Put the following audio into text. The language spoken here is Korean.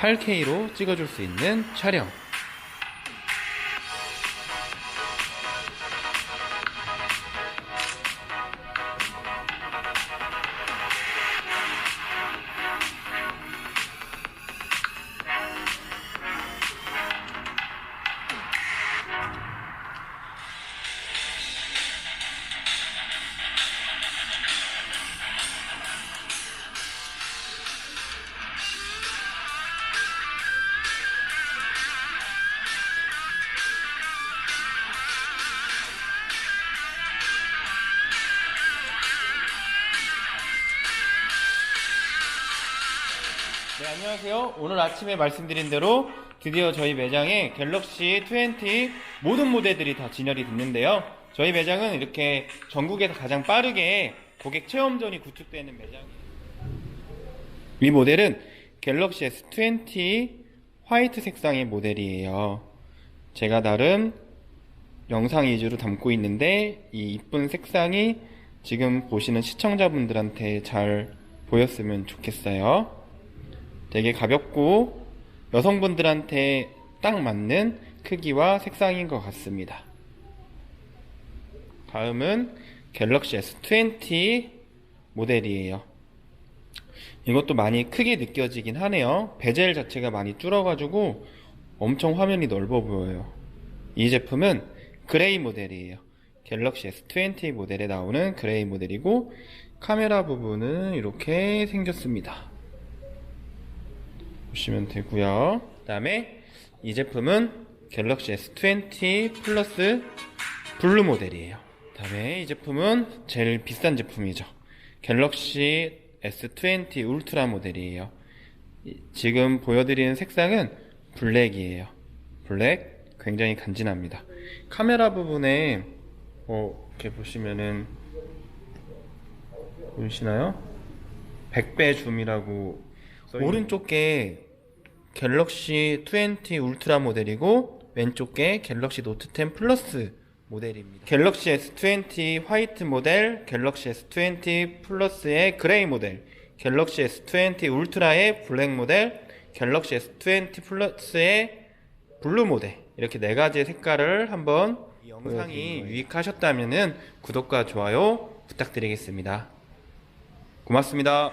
8K로 찍어줄 수 있는 촬영. 네, 안녕하세요. 오늘 아침에 말씀드린 대로 드디어 저희 매장에 갤럭시 20 모든 모델들이 다 진열이 됐는데요. 저희 매장은 이렇게 전국에서 가장 빠르게 고객 체험전이 구축되는 매장이에요. 이 모델은 갤럭시 S20 화이트 색상의 모델이에요. 제가 나름 영상 위주로 담고 있는데 이 이쁜 색상이 지금 보시는 시청자분들한테 잘 보였으면 좋겠어요. 되게 가볍고 여성분들한테 딱 맞는 크기와 색상인 것 같습니다. 다음은 갤럭시 S20 모델이에요. 이것도 많이 크게 느껴지긴 하네요. 베젤 자체가 많이 줄어가지고 엄청 화면이 넓어 보여요. 이 제품은 그레이 모델이에요. 갤럭시 S20 모델에 나오는 그레이 모델이고 카메라 부분은 이렇게 생겼습니다. 보시면 되고요. 그다음에 이 제품은 갤럭시 S20 플러스 블루 모델이에요. 그다음에 이 제품은 제일 비싼 제품이죠. 갤럭시 S20 울트라 모델이에요. 이- 지금 보여드리는 색상은 블랙이에요. 블랙 굉장히 간지납니다. 카메라 부분에 어, 이렇게 보시면은 보이시나요? 100배 줌이라고 오른쪽 게 갤럭시 20 울트라 모델이고 왼쪽 게 갤럭시 노트 10 플러스 모델입니다. 갤럭시 S20 화이트 모델, 갤럭시 S20 플러스의 그레이 모델, 갤럭시 S20 울트라의 블랙 모델, 갤럭시 S20 플러스의 블루 모델 이렇게 네 가지의 색깔을 한번 이 영상이 유익하셨다면 구독과 좋아요 부탁드리겠습니다. 고맙습니다.